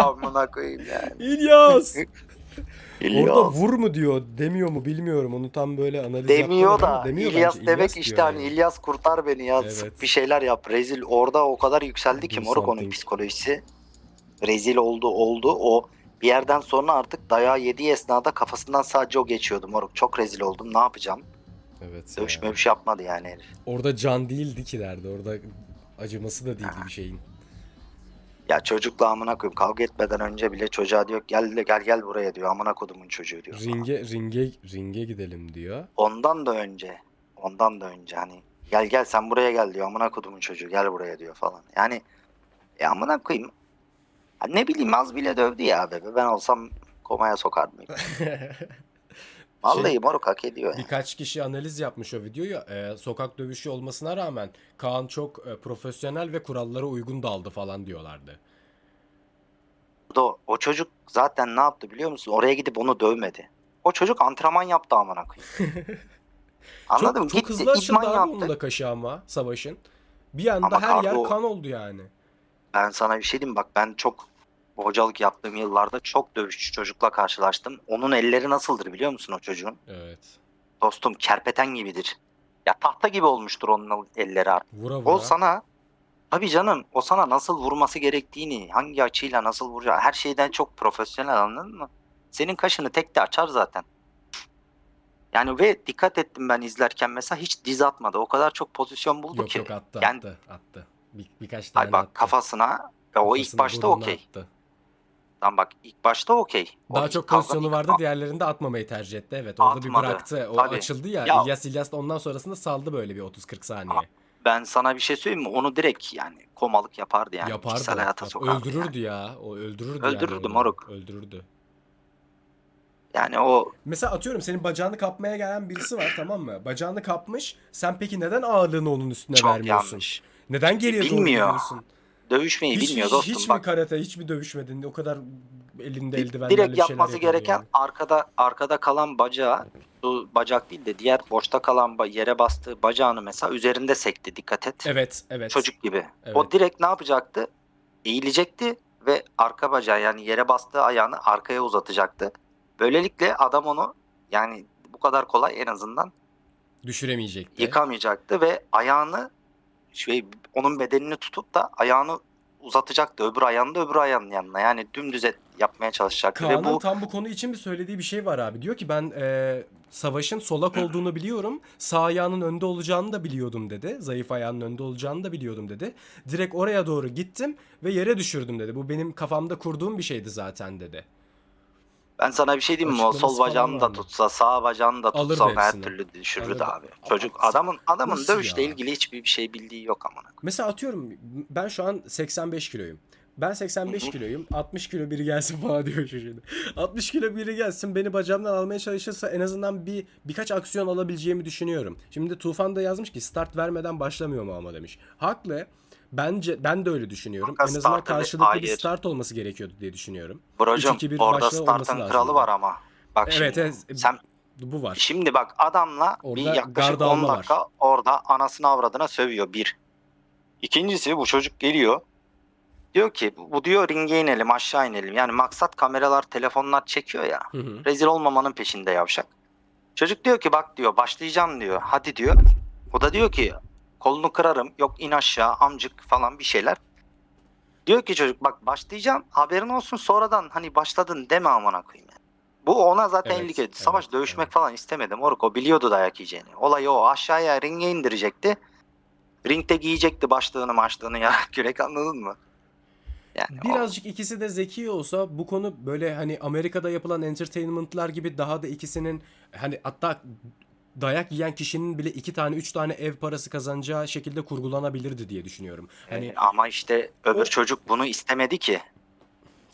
Amına koyayım yani. İlyas! İlyas. Orada vur mu diyor, demiyor mu bilmiyorum. Onu tam böyle analiz Demiyor yapmadım ama da demiyor İlyas bence. demek diyor işte hani yani. İlyas kurtar beni ya Evet. sık bir şeyler yap rezil orada o kadar yükseldi ki Do moruk onun something. psikolojisi rezil oldu oldu o bir yerden sonra artık dayağı yediği esnada kafasından sadece o geçiyordu moruk çok rezil oldum ne yapacağım Evet. dövüş ya. mövüş yapmadı yani herif. Orada can değildi ki derdi. Orada acıması da değildi bir şeyin. Ya çocukla amına koyayım kavga etmeden önce bile çocuğa diyor gel gel gel buraya diyor amına kodumun çocuğu diyor. Ringe ringe ringe gidelim diyor. Ondan da önce ondan da önce hani gel gel sen buraya gel diyor amına kodumun çocuğu gel buraya diyor falan. Yani e amına koyayım ne bileyim az bile dövdü ya bebe ben olsam komaya sokardım. Vallahi Şey- moruk hak ediyor. Yani. Birkaç kişi analiz yapmış o videoyu. Ee, sokak dövüşü olmasına rağmen Kaan çok e, profesyonel ve kurallara uygun daldı falan diyorlardı. O, o çocuk zaten ne yaptı biliyor musun? Oraya gidip onu dövmedi. O çocuk antrenman yaptı amına koyayım. Anladın mı? Çok, çok hızlı açıldı abi onun da kaşı ama savaşın. Bir anda Ama her yer kan oldu yani. Ben sana bir şey diyeyim bak ben çok hocalık yaptığım yıllarda çok dövüşçü çocukla karşılaştım. Onun elleri nasıldır biliyor musun o çocuğun? Evet. Dostum kerpeten gibidir. Ya tahta gibi olmuştur onun elleri artık. Vura vura. O sana tabii canım o sana nasıl vurması gerektiğini, hangi açıyla nasıl vuracağı her şeyden çok profesyonel anladın mı? Senin kaşını tek de açar zaten. Yani ve dikkat ettim ben izlerken mesela hiç diz atmadı. O kadar çok pozisyon buldu Yok ki. yok attı Yani- attı attı. Bir, birkaç tane Ay bak attı. kafasına ya o ilk Kafasına, başta burnuna okey. Lan bak ilk başta okey. Daha çok pozisyonu vardı diğerlerinde atmamayı tercih etti. Evet orada bir Atmadı. bıraktı. O Tabii. açıldı ya, Ya- İlyas İlyas da ondan sonrasında saldı böyle bir 30-40 saniye. Ben sana bir şey söyleyeyim mi? Onu direkt yani komalık yapardı yani. Yapardı. Kişisel hayata Yap- sokardı öldürürdü Yani. ya. O öldürürdü Öldürürdü yani onu. moruk. Öldürürdü. yani o Mesela atıyorum senin bacağını kapmaya gelen birisi var tamam mı? Bacağını kapmış. Sen peki neden ağırlığını onun üstüne çok vermiyorsun? yanlış. Neden geriye doğru Bilmiyor. gidiyorsun? Dövüşmeyi Hiç, bilmiyor hiç, dostum. hiç mi bak karate, hiç mi dövüşmedin? O kadar elinde di- eldivenlerle direkt yapması gereken yani. arkada arkada kalan bacağı bu bacak değil de diğer boşta kalan yere bastığı bacağını mesela üzerinde sekti dikkat et. Evet, evet. Çocuk gibi. Evet. O direkt ne yapacaktı? Eğilecekti ve arka bacağı yani yere bastığı ayağını arkaya uzatacaktı. Böylelikle adam onu yani bu kadar kolay en azından Düşüremeyecekti. yıkamayacaktı ve ayağını şey onun bedenini tutup da ayağını uzatacaktı. Öbür ayağını da öbür ayağının yanına. Yani dümdüz et, yapmaya çalışacaktı ve Kaan'ın bu tam bu konu için bir söylediği bir şey var abi. Diyor ki ben e, savaşın solak olduğunu biliyorum. Sağ ayağının önde olacağını da biliyordum dedi. Zayıf ayağının önde olacağını da biliyordum dedi. Direkt oraya doğru gittim ve yere düşürdüm dedi. Bu benim kafamda kurduğum bir şeydi zaten dedi. Ben sana bir şey diyeyim mi? O Açıklaması sol bacağını da vardı. tutsa, sağ bacağını da Alırdı tutsa her hepsini. türlü düşürürdü Alırdı. abi. Çocuk Ama- adamın adamın Nasıl dövüşle ya? ilgili hiçbir bir şey bildiği yok amına. Mesela atıyorum ben şu an 85 kiloyum. Ben 85 Hı hı. kiloyum. 60 kilo biri gelsin falan diyor şu şimdi. 60 kilo biri gelsin beni bacağımdan almaya çalışırsa en azından bir birkaç aksiyon alabileceğimi düşünüyorum. Şimdi Tufan da yazmış ki start vermeden başlamıyor mu ama demiş. Haklı. Bence ben de öyle düşünüyorum. Kanka en azından karşılıklı bir hayır. start olması gerekiyordu diye düşünüyorum. Brocum 3-2-1 orada startın kralı var ama. Bak Evet, şimdi evet. sen Bu var. Şimdi bak adamla bir Orada yaklaşık gard 10 alma var. dakika orada anasını avradına sövüyor bir. İkincisi bu çocuk geliyor. Diyor ki bu diyor ringe inelim aşağı inelim. Yani maksat kameralar telefonlar çekiyor ya. Hı hı. Rezil olmamanın peşinde yavşak. Çocuk diyor ki bak diyor başlayacağım diyor. Hadi diyor. O da diyor ki kolunu kırarım. Yok in aşağı amcık falan bir şeyler. Diyor ki çocuk bak başlayacağım haberin olsun sonradan hani başladın deme amına koyayım. yani. Bu ona zaten Evet, etti. Savaş evet, dövüşmek evet. falan istemedi moruk. O biliyordu dayak yiyeceğini. Olay o. Aşağıya ringe indirecekti. Ringde giyecekti başlığını maçlığını ya. Kürek anladın mı? Yani o- Birazcık ikisi de zeki olsa bu konu böyle hani Amerika'da yapılan entertainment'lar gibi daha da ikisinin hani hatta dayak yiyen kişinin bile iki tane üç tane ev parası kazanacağı şekilde kurgulanabilirdi diye düşünüyorum. Hani ama işte öbür O- çocuk bunu istemedi ki.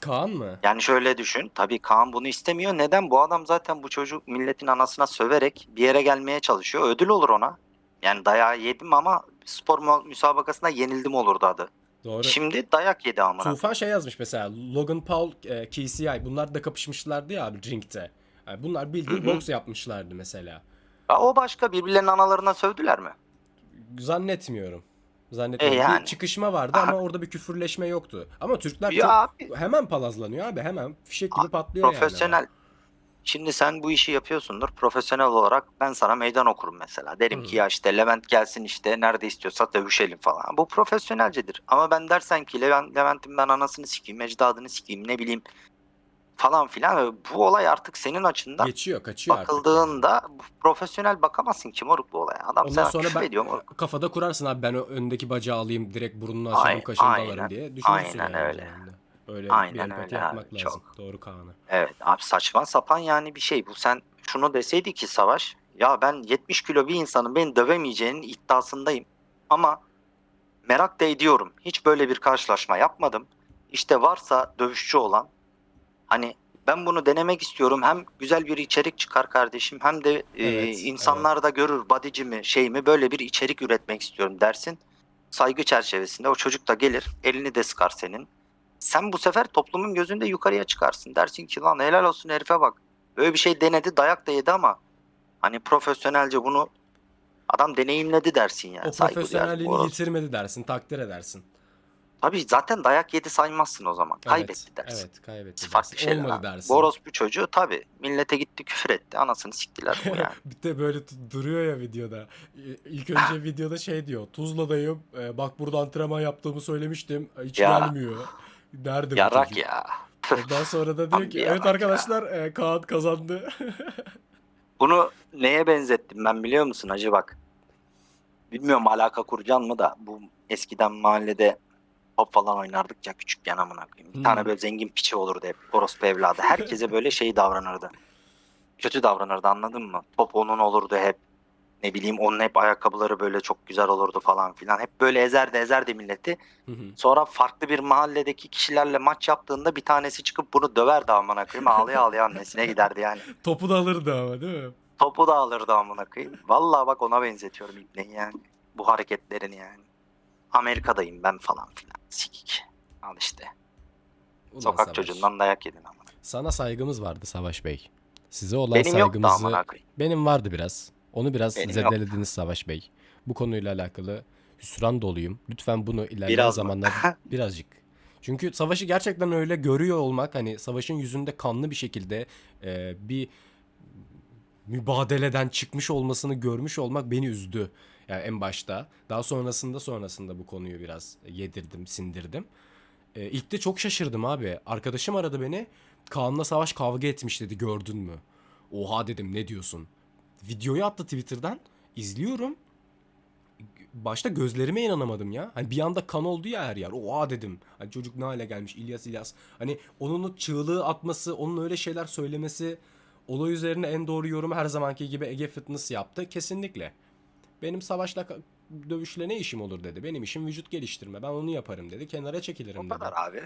Kaan mı? Yani şöyle düşün. Tabii Kaan bunu istemiyor. Neden? Bu adam zaten bu çocuk milletin anasına söverek bir yere gelmeye çalışıyor. Ödül olur ona. Yani dayağı yedim ama spor mu- müsabakasında yenildim olurdu adı. Doğru. Şimdi dayak yedi amına. Tufan şey yazmış mesela Logan Paul, e, KCI bunlar da kapışmışlardı ya abi ringte. Yani bunlar bildiğin Hı hı. boks yapmışlardı mesela. Ya o başka birbirlerinin analarına sövdüler mi? Zannetmiyorum. Zannediyorum. E yani. Bir çıkışma vardı ama orada bir küfürleşme yoktu. Ama Türkler Ya çok abi hemen palazlanıyor abi. Hemen fişek gibi patlıyor yani. profesyonel Şimdi sen bu işi yapıyorsundur. Profesyonel olarak ben sana meydan okurum mesela. Derim Hı. ki ya işte Levent gelsin işte nerede istiyorsa dövüşelim falan. Bu profesyonelcedir. Ama ben dersen ki Levent, Levent'in ben anasını sikeyim, ecdadını sikeyim ne bileyim falan filan. Bu olay artık senin açından Geçiyor, kaçıyor artık. bakıldığında profesyonel bakamazsın ki moruk bu olaya. Adam Ondan sana sonra ben ediyor moruk. kafada kurarsın abi ben öndeki bacağı alayım direkt burnunu Aynen, kaşını dalarım diye düşünürsün aynen yani öyle. da. Öyle Aynen bir empati öyle yapmak abi, lazım. çok. Doğru Kaan'a. Evet abi saçma sapan yani bir şey bu. Sen şunu deseydi ki Savaş ya ben 70 kilo bir insanın beni dövemeyeceğinin iddiasındayım. Ama merak da ediyorum. Hiç böyle bir karşılaşma yapmadım. İşte varsa dövüşçü olan hani ben bunu denemek istiyorum. Hem güzel bir içerik çıkar kardeşim hem de e, Evet, insanlar da görür bodyci mi şey mi böyle bir içerik üretmek istiyorum dersin. Saygı çerçevesinde o çocuk da gelir elini de sıkar senin. Sen bu sefer toplumun gözünde yukarıya çıkarsın. Dersin ki lan helal olsun herife bak. Böyle bir şey denedi dayak da yedi ama hani profesyonelce bunu adam deneyimledi dersin yani. O Saygı duyar. profesyonelliğini Bu- yitirmedi dersin, takdir edersin. Tabii zaten dayak yedi saymazsın o zaman. Kaybetti evet, dersin. Evet, kaybetti Farklı dersin. şeyler. Olmadı dersin. Boros bu çocuğu tabii. Millete gitti küfür etti. Anasını siktiler bu yani. Bir de böyle duruyor ya videoda. İlk önce videoda şey diyor. Tuzla'dayım. e, bak burada antrenman yaptığımı söylemiştim. e, Hiç Ya. gelmiyor. Nerede bu Yarak çocuk? ya. Ondan sonra da diyor ki evet yarak ya." arkadaşlar e, Kaan kazandı. Bunu neye benzettim ben biliyor musun hacı bak. Bilmiyorum alaka kuracaksın mı da bu eskiden mahallede top falan oynardık ya küçükken amına koyayım. Bir Hmm. tane böyle zengin piçi olurdu hep orospu evladı. Herkese böyle şey davranırdı. Kötü davranırdı anladın mı? Top onun olurdu hep. Ne bileyim onun hep ayakkabıları böyle çok güzel olurdu falan filan. Hep böyle ezerdi ezerdi milleti. Sonra farklı bir mahalledeki kişilerle maç yaptığında bir tanesi çıkıp bunu döverdi amına koyayım. Ağlaya ağlaya annesine giderdi yani. Topu da alırdı ama değil mi? Topu da alırdı amına koyayım. Vallahi bak ona benzetiyorum İbne'yi yani. Bu hareketlerini yani. Amerika'dayım ben falan filan. Sikik. Al işte. Ulan Sokak Savaş. çocuğundan dayak yedin amına. Sana saygımız vardı Savaş Bey. Size olan Benim yoktu saygımızı amına koyayım. benim vardı biraz. Onu biraz Benim zedelediniz Savaş Bey. Bu konuyla alakalı hüsran doluyum. Lütfen bunu ilerleyen Biraz mı? zamanlar birazcık. Çünkü savaşı gerçekten öyle görüyor olmak hani savaşın yüzünde kanlı bir şekilde e, bir mübadeleden çıkmış olmasını görmüş olmak beni üzdü. Yani en başta. Daha sonrasında sonrasında bu konuyu biraz yedirdim, sindirdim. E, ilk de çok şaşırdım abi. Arkadaşım aradı beni. Kaan'la Savaş kavga etmiş dedi gördün mü? Oha dedim ne diyorsun? Videoyu attı Twitter'dan. İzliyorum. Başta gözlerime inanamadım ya. Hani bir anda kan oldu ya her yer. Oha dedim. Hani çocuk ne hale gelmiş İlyas İlyas. Hani onun o çığlığı atması, onun öyle şeyler söylemesi olay üzerine en doğru yorumu her zamanki gibi Ege Fitness yaptı. Kesinlikle. Benim savaşla dövüşle ne işim olur dedi. Benim işim vücut geliştirme. Ben onu yaparım dedi. Kenara çekilirim O dedi. kadar abi.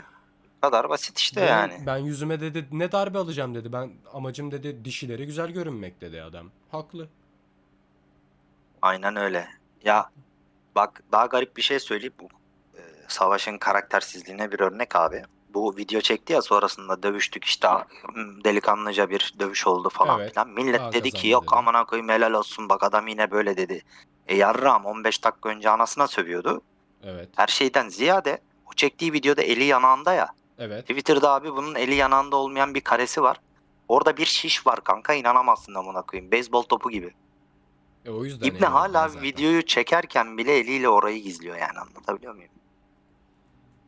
O kadar basit işte Ben- yani. Ben yüzüme dedi ne darbe alacağım dedi. Ben amacım dedi dişileri güzel görünmek dedi adam. Haklı. Aynen öyle. Ya bak daha garip bir şey söyleyeyim. Bu e, Savaş'ın karaktersizliğine bir örnek abi. Bu video çekti ya sonrasında dövüştük işte hmm, delikanlıca bir dövüş oldu falan Evet. filan. Millet Daha dedi ki kazandı yok dedi. amına koyayım helal olsun bak adam yine böyle dedi. E yarram 15 dakika önce anasına sövüyordu. Evet. Her şeyden ziyade o çektiği videoda eli yanağında ya. Evet. Twitter'da abi bunun eli yanağında olmayan bir karesi var. Orada bir şiş var kanka inanamazsın amına koyayım. Beyzbol topu gibi. E, o yüzden İbne eyvallah hala zaten. videoyu çekerken bile eliyle orayı gizliyor yani anlatabiliyor muyum?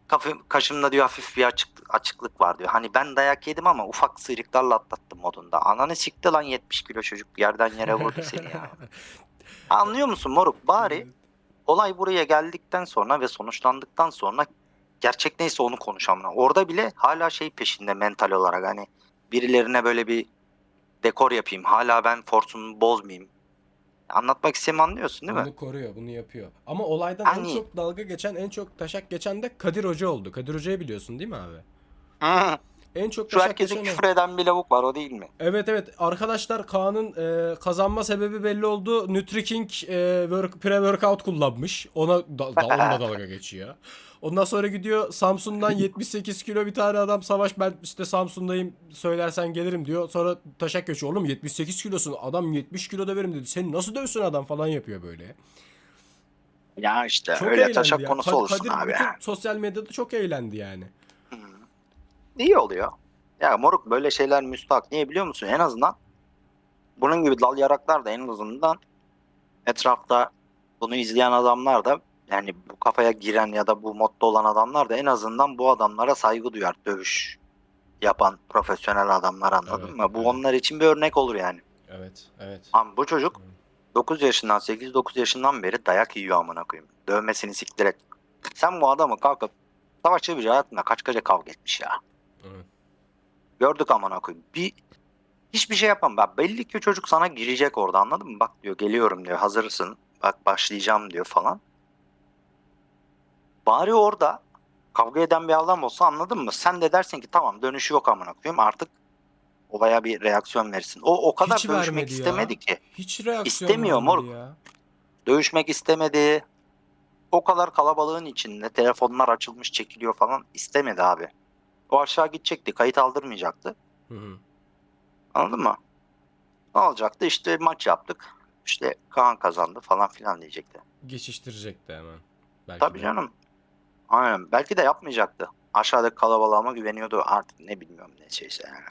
Kafım, kaşımda diyor hafif bir açık, açıklık var diyor. Hani ben dayak yedim ama ufak sıyrıklarla atlattım modunda. Ananı sikti lan 70 kilo çocuk yerden yere vurdu seni ya. Anlıyor musun moruk? Bari olay buraya geldikten sonra ve sonuçlandıktan sonra gerçek neyse onu konuşamına. Orada bile hala şey peşinde mental olarak hani birilerine böyle bir dekor yapayım. Hala ben forsumu bozmayayım. Anlatmak istediğimi anlıyorsun değil mi? Bunu koruyor, bunu yapıyor. Ama olaydan en Hani- çok dalga geçen, en çok taşak geçen de Kadir Hoca oldu. Kadir Hoca'yı biliyorsun değil mi abi? Hı. En çok Şu o. küfür eden bir lavuk var o değil mi? Evet evet arkadaşlar Kaan'ın e, kazanma sebebi belli oldu. NutriKing e, work, pre-workout kullanmış. Ona da, da- onunla dalga geçiyor. Ondan sonra gidiyor Samsun'dan 78 kilo bir tane adam savaş ben işte Samsun'dayım söylersen gelirim diyor. Sonra taşak geçiyor. Oğlum 78 kilosun adam 70 kilo döverim dedi. Seni nasıl dövsün adam falan yapıyor böyle. Ya işte Çok öyle eğlendi taşak ya. konusu Kad- olsun Kadir abi. bütün sosyal medyada çok eğlendi yani. İyi oluyor. Ya moruk böyle şeyler müstahak. Niye biliyor musun? En azından bunun gibi dal yaraklar da en azından etrafta bunu izleyen adamlar da yani bu kafaya giren ya da bu modda olan adamlar da en azından bu adamlara saygı duyar. Dövüş yapan profesyonel adamlar anladın Evet, mı? Bu evet. onlar için bir örnek olur yani. Evet, evet. Ama bu çocuk 9 yaşından 8-9 yaşından beri dayak yiyor amına koyayım. Dövmesini siktir et. Sen bu adamı kalkıp savaşçı bir hayatında kaç kaça kavga etmiş ya. Evet. Gördük amına koyayım. Bir hiçbir şey yapamam. Bak belli ki çocuk sana girecek orada anladın mı? Bak diyor geliyorum diyor. Hazırsın. Bak başlayacağım diyor falan. Bari orada kavga eden bir adam olsa anladın mı? Sen de dersin ki tamam dönüşü yok amına koyayım. Artık olaya bir reaksiyon verirsin. O o kadar Hiç dövüşmek vermedi ya. istemedi ki. Hiç reaksiyon İstemiyor vermedi moruk. ya. Dövüşmek istemedi. O kadar kalabalığın içinde telefonlar açılmış çekiliyor falan istemedi abi. O aşağı gidecekti. Kayıt aldırmayacaktı. Hı hı. Anladın mı? Ne olacaktı? İşte maç yaptık. İşte Kaan kazandı falan filan diyecekti. Geçiştirecekti hemen. Belki Tabii de. canım. Aynen. Belki de yapmayacaktı. Aşağıdaki kalabalığıma güveniyordu. Artık ne bilmiyorum ne şeyse yani.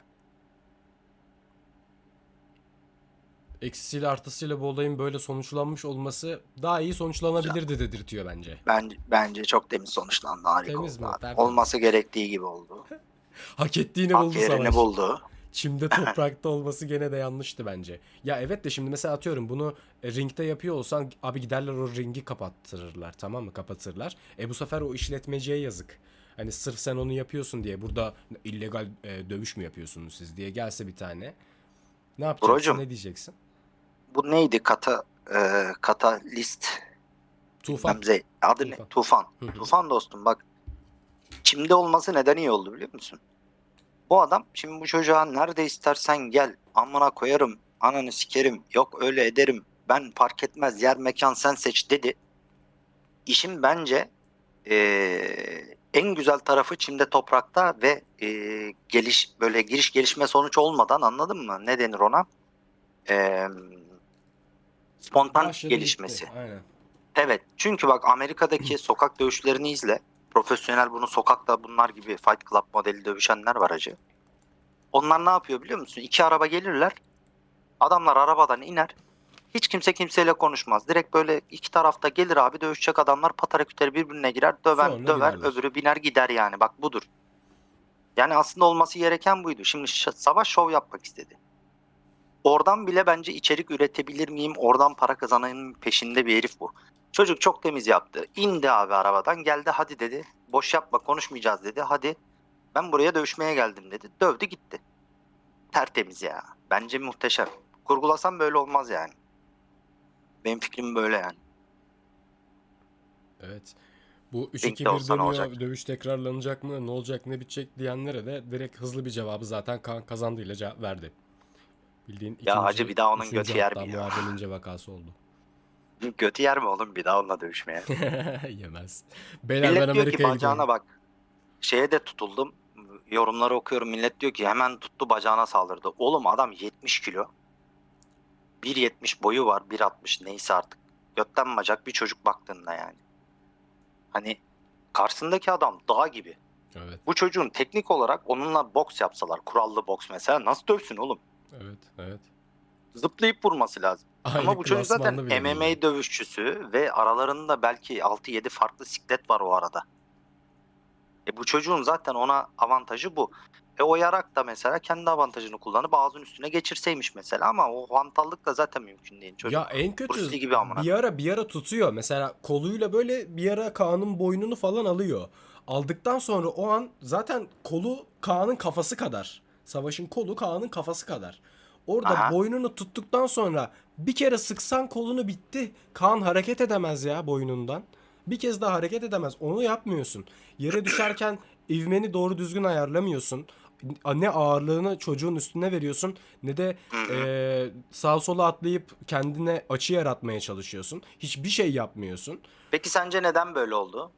Eksisiyle artısıyla bu olayın böyle sonuçlanmış olması daha iyi sonuçlanabilirdi dedirtiyor bence. Bence, bence çok temiz sonuçlandı. Harika Temiz oldu mi? abi. Tertemiz. Olması gerektiği gibi oldu. Hak ettiğini Hak buldu yerini savaş. buldu. Çimde toprakta olması gene de yanlıştı bence. Ya evet de şimdi mesela atıyorum bunu e, ringde yapıyor olsan abi giderler o ringi kapattırırlar tamam mı kapatırlar. E bu sefer o işletmeciye yazık. Hani sırf sen onu yapıyorsun diye burada illegal e, dövüş mü yapıyorsunuz siz diye gelse bir tane. Ne yapacaksın Brocum. ne diyeceksin? Bu neydi? Kata, e, katalist Tufan. Hamze. Adı ne? Tufan. Tufan. Hı hı. Tufan dostum bak. Çimde olması neden iyi oldu biliyor musun? Bu adam şimdi bu çocuğa nerede istersen gel. Amına koyarım. Ananı sikerim. Yok öyle ederim. Ben fark etmez yer mekan sen seç dedi. İşin bence eee, en güzel tarafı çimde toprakta ve eee, geliş böyle giriş gelişme sonuç olmadan anladın mı? Ne denir ona? Eee, spontan Başladı gelişmesi. gitti. Aynen. Evet. Çünkü bak Amerika'daki sokak dövüşlerini izle. Profesyonel bunu sokakta bunlar gibi Fight Club modeli dövüşenler var acı. Onlar ne yapıyor biliyor musun? İki araba gelirler. Adamlar arabadan iner. Hiç kimse kimseyle konuşmaz. Direkt böyle iki tarafta gelir abi dövüşecek adamlar pataraküteri birbirine girer. Döven Sonra döver giderler. öbürü biner gider yani. Bak budur. Yani aslında olması gereken buydu. Şimdi savaş şov yapmak istedi. Oradan bile bence içerik üretebilir miyim? Oradan para kazanayım peşinde bir herif bu. Çocuk çok temiz yaptı. İndi abi arabadan geldi hadi dedi. Boş yapma konuşmayacağız dedi. Hadi ben buraya dövüşmeye geldim dedi. Dövdü gitti. Tertemiz ya. Bence muhteşem. Kurgulasam böyle olmaz yani. Benim fikrim böyle yani. Evet. Bu Linkte 3-2-1 olsa ne dönüyor, olacak? dövüş tekrarlanacak mı, ne olacak, ne bitecek diyenlere de direkt hızlı bir cevabı zaten Kaan kazandığıyla cevap verdi. Bildiğin ikinci, acı bir daha onun götü yer mi ya? Muharrem vakası oldu. Götü yer mi oğlum bir daha onunla dövüşmeye? Yemez. Beyler ben Millet diyor ki Amerika'ya bacağına gidiyorum. bak. Şeye de tutuldum. Yorumları okuyorum. Millet diyor ki hemen tuttu bacağına saldırdı. Oğlum adam 70 kilo. 1.70 boyu var. 1.60 neyse artık. Götten bacak bir çocuk baktığında yani. Hani karşısındaki adam dağ gibi. Evet, Bu çocuğun teknik olarak onunla boks yapsalar. Kurallı boks mesela. Nasıl dövsün oğlum? Evet, evet. Zıplayıp vurması lazım. Aynı Ama bu çocuk zaten MMA değil. dövüşçüsü ve aralarında belki 6-7 farklı siklet var o arada. E bu çocuğun zaten ona avantajı bu. E o yarak da mesela kendi avantajını kullanıp ağzın üstüne geçirseymiş mesela ama o hantallık da zaten mümkün değil. Çocuk Ya en kötü gibi amına. bir ara bir ara tutuyor. Mesela koluyla böyle bir ara Kaan'ın boynunu falan alıyor. Aldıktan sonra o an zaten kolu Kaan'ın kafası kadar. Savaş'ın kolu Kaan'ın kafası kadar. Orada Aha. boynunu tuttuktan sonra bir kere sıksan kolunu bitti. Kaan hareket edemez ya boynundan. Bir kez daha hareket edemez. Onu yapmıyorsun. Yere düşerken ivmeni doğru düzgün ayarlamıyorsun. Ne ağırlığını çocuğun üstüne veriyorsun ne de ee, sağa sola atlayıp kendine açı yaratmaya çalışıyorsun. Hiçbir şey yapmıyorsun. Peki sence neden böyle oldu?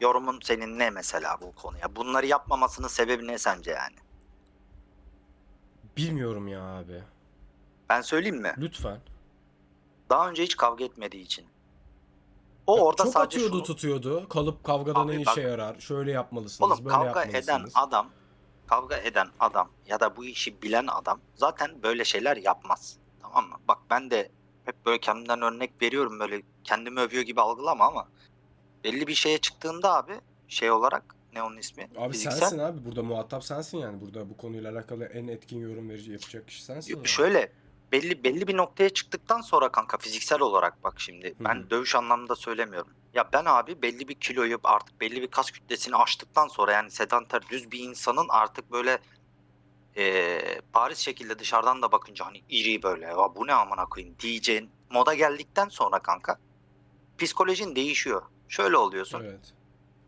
Yorumun senin ne mesela bu konuya? Bunları yapmamasının sebebi ne sence yani? Bilmiyorum ya abi. Ben söyleyeyim mi? Lütfen. Daha önce hiç kavga etmediği için. O orada Çok sadece atıyordu şunu- tutuyordu. Kalıp kavgada Abi ne bak- işe yarar? Şöyle yapmalısınız, Oğlum böyle kavga eden yapmalısınız. adam, kavga eden adam ya da bu işi bilen adam zaten böyle şeyler yapmaz. Tamam mı? Bak ben de hep böyle kendimden örnek veriyorum böyle kendimi övüyor gibi algılama ama belli bir şeye çıktığında abi şey olarak ne onun ismi? Abi Fiziksel. sensin abi burada muhatap sensin yani. Burada bu konuyla alakalı en etkin yorum verici yapacak kişi sensin. Yok, yani. Şöyle belli belli bir noktaya çıktıktan sonra kanka fiziksel olarak bak şimdi ben Hı hı. dövüş anlamında söylemiyorum. Ya ben abi belli bir kiloyu artık belli bir kas kütlesini aştıktan sonra yani sedanter düz bir insanın artık böyle eee bariz şekilde dışarıdan da bakınca hani iri böyle ya bu ne amına koyayım diyeceğin moda geldikten sonra kanka psikolojin değişiyor. Şöyle oluyorsun. Evet.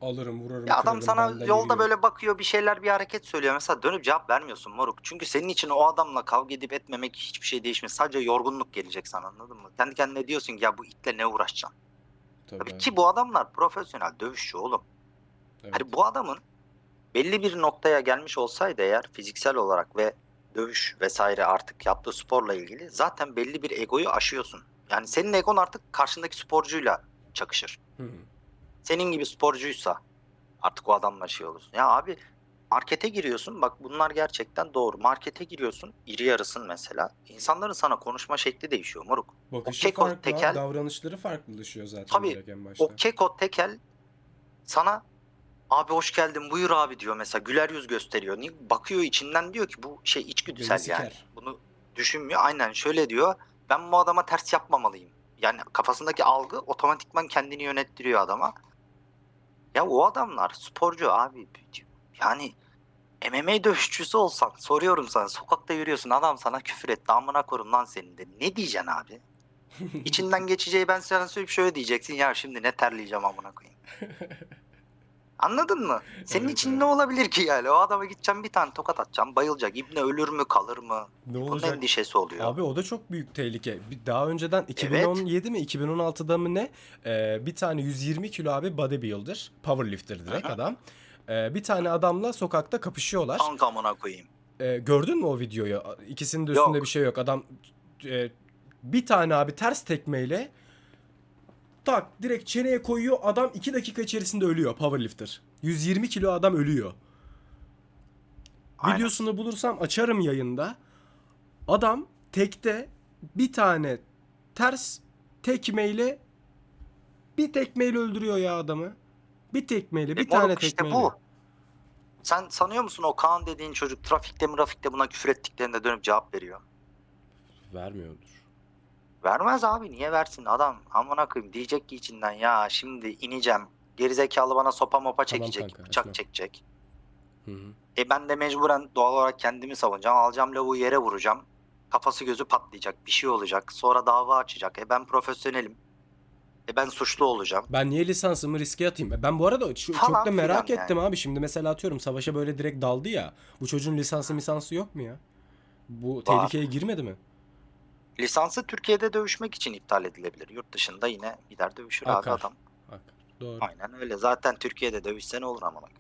Alırım, vurarım, Ya adam kırarım, sana benden yolda yürüyor. böyle bakıyor bir şeyler bir hareket söylüyor. Mesela dönüp cevap vermiyorsun moruk. Çünkü senin için o adamla kavga edip etmemek hiçbir şey değişmiyor. Sadece yorgunluk gelecek sana anladın mı? Kendi kendine diyorsun ki ya bu itle ne uğraşacaksın? Tabii, Tabii abi. ki bu adamlar profesyonel dövüşçü oğlum. Evet. Hani bu adamın belli bir noktaya gelmiş olsaydı eğer fiziksel olarak ve dövüş vesaire artık yaptığı sporla ilgili zaten belli bir egoyu aşıyorsun. Yani senin egon artık karşındaki sporcuyla çakışır Hı senin gibi sporcuysa artık o adamla şey olursun. Ya abi markete giriyorsun bak bunlar gerçekten doğru. Markete giriyorsun iri yarısın mesela. İnsanların sana konuşma şekli değişiyor moruk. Bakışı keko, farklı, tekel- davranışları farklılaşıyor zaten Tabii, en başta. O keko tekel sana abi hoş geldin buyur abi diyor mesela güler yüz gösteriyor. Bakıyor içinden diyor ki bu şey içgüdüsel yani. Bunu düşünmüyor. Aynen şöyle diyor. Ben bu adama ters yapmamalıyım. Yani kafasındaki algı otomatikman kendini yönettiriyor adama. Ya o adamlar sporcu abi. Yani MMA dövüşçüsü olsan soruyorum sana sokakta yürüyorsun adam sana küfür etti amına korum lan senin de. Ne diyeceksin abi? İçinden geçeceği ben sana söyleyip şöyle diyeceksin ya şimdi ne terleyeceğim amına koyayım. Anladın mı? Senin Evet, için evet. ne olabilir ki yani? O adama gideceğim bir tane tokat atacağım bayılacak. İbne ölür mü kalır mı? ne Bunun olacak? endişesi oluyor. Abi o da çok büyük tehlike. Daha önceden 2017 mi 2016'da mı ne? Ee, bir tane 120 kilo abi bodybuilder, powerlifter direkt Aha. adam. Ee, bir tane adamla sokakta kapışıyorlar. Kanka amına koyayım. Ee, gördün mü o videoyu? İkisinin de üstünde Yok. bir şey yok. Adam e, bir tane abi ters tekmeyle tak direkt çeneye koyuyor. Adam 2 dakika içerisinde ölüyor powerlifter. 120 kilo adam ölüyor. Aynen. Videosunu bulursam açarım yayında. Adam tekte bir tane ters tekmeyle bir tekmeyle öldürüyor ya adamı. Bir tekmeyle, bir E tane işte tekmeyle. bu. Sen sanıyor musun o Kaan dediğin çocuk trafikte trafikte buna küfür ettiklerinde dönüp cevap veriyor? Vermiyordur. Vermez abi niye versin adam amına koyayım diyecek ki içinden ya şimdi ineceğim gerizekalı bana sopa mopa Tamam çekecek kanka, bıçak açma. çekecek. Hı hı. E ben de mecburen doğal olarak kendimi savunacağım alacağım lavuğu yere vuracağım kafası gözü patlayacak bir şey olacak sonra dava açacak e ben profesyonelim e ben suçlu olacağım. Ben niye lisansımı riske atayım? E Ben bu arada şu- Falan çok da merak filan ettim abi. Şimdi mesela atıyorum savaşa böyle direkt daldı ya. Bu çocuğun lisansı misansı yok mu ya? Bu tehlikeye girmedi mi? Lisansı Türkiye'de dövüşmek için iptal edilebilir. Yurt dışında yine gider dövüşür abi Akar. adam. Bak, doğru. Aynen öyle. Zaten Türkiye'de dövüşse ne olur ama bak.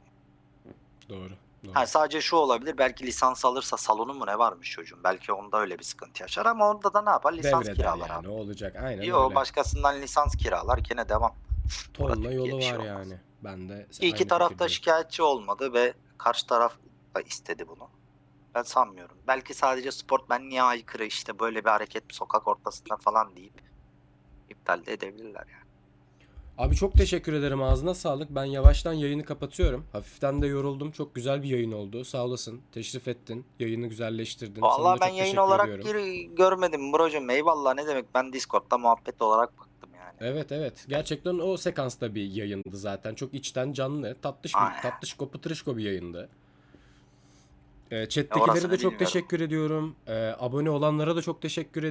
Doğru. doğru. Ha, sadece şu olabilir. Belki lisans alırsa salonu mu ne varmış çocuğun. Belki onda öyle bir sıkıntı yaşar ama orada da ne yapar? Lisans Devreder kiralar yani. abi. Ne olacak? Aynen Yo öyle. başkasından lisans kiralar gene devam. Tonla yolu şey var olmaz. yani. Ben de İyi ki aynı taraf da şikayetçi olmadı ve karşı taraf da istedi bunu. Ben sanmıyorum. Belki sadece sportmenliğe aykırı işte böyle bir hareket sokak ortasında falan deyip iptal de edebilirler yani. Abi çok teşekkür ederim ağzına sağlık. Ben yavaştan yayını kapatıyorum. Hafiften de yoruldum. Çok güzel bir yayın oldu. Sağ olasın. Teşrif ettin. Yayını güzelleştirdin. Vallahi ben yayın olarak ediyorum. gir- görmedim brocum. Eyvallah ne demek ben Discord'da muhabbet olarak baktım yani. Evet evet. Gerçekten o sekansta bir yayındı zaten. Çok içten canlı. Tatlış bir, Aynen. tatlışko pıtırışko bir yayındı. Chat'tekilere orasını de çok teşekkür ediyorum. Ee, abone olanlara da çok teşekkür ediyorum.